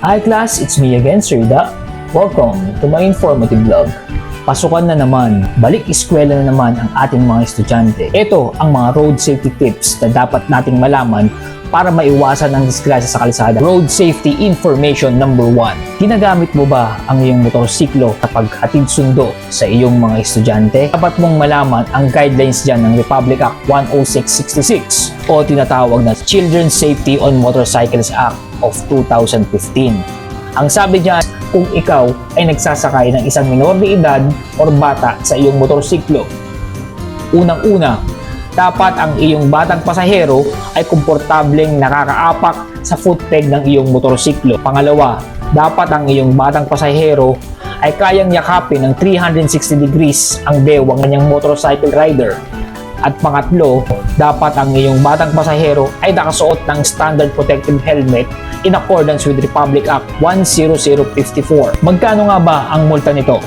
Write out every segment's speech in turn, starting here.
Hi class, it's me again, Sir Da. Welcome to my informative vlog. Pasukan na naman, balik eskwela na naman ang ating mga estudyante. Ito ang mga road safety tips na dapat nating malaman para maiwasan ang disgrasya sa kalsada. Road safety information number 1. Ginagamit mo ba ang iyong motorsiklo kapag hatid sundo sa iyong mga estudyante? Dapat mong malaman ang guidelines dyan ng Republic Act 10666 o tinatawag na Children's Safety on Motorcycles Act of 2015. Ang sabi niya, kung ikaw ay nagsasakay ng isang minor de edad o bata sa iyong motorsiklo, unang-una, dapat ang iyong batang pasahero ay komportableng nakakaapak sa footpeg ng iyong motorsiklo. Pangalawa, dapat ang iyong batang pasahero ay kayang yakapin ng 360 degrees ang bewang ng kanyang motorcycle rider. At pangatlo, dapat ang iyong batang pasahero ay nakasuot ng standard protective helmet in accordance with Republic Act 10054. Magkano nga ba ang multa nito?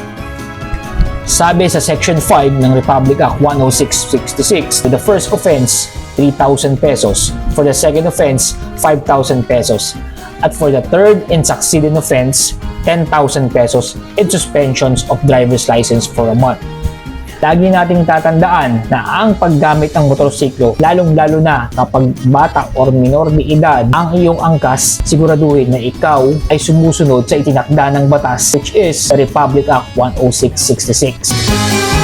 Sabi sa Section 5 ng Republic Act 10666, for the first offense, 3,000 pesos. For the second offense, 5,000 pesos. At for the third and succeeding offense, 10,000 pesos and suspensions of driver's license for a month. Lagi nating tatandaan na ang paggamit ng motorsiklo, lalong-lalo na kapag bata or minor de edad ang iyong angkas, siguraduhin na ikaw ay sumusunod sa itinakda ng batas which is Republic Act 10666.